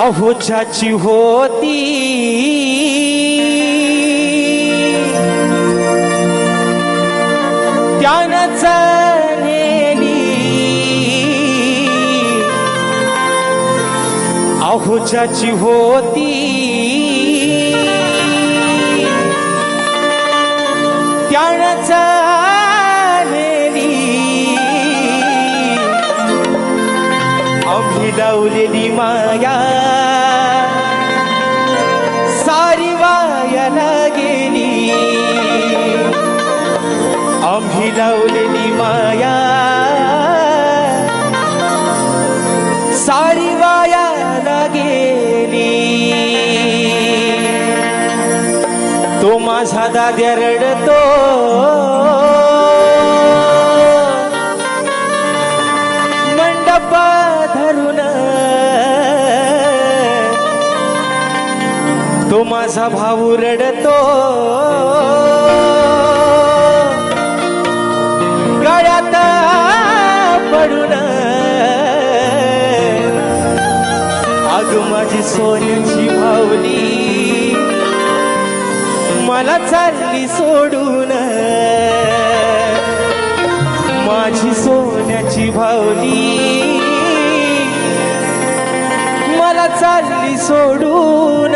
अहोच्याची होती. त्यानं चालेली अहोच्याची होती. त्यानं नेली हिदवलेली माया. सारी वायाला गेली आम्ही लावलेली माया. सारी वायाला गेली तो माझा दाद्या रडतो. तो माझा भाऊ रडतो. गळ्यात पडून. अग माझी सोन्याची भावली मला चालली सोडून. माझी सोन्याची भावली मला चालली सोडून.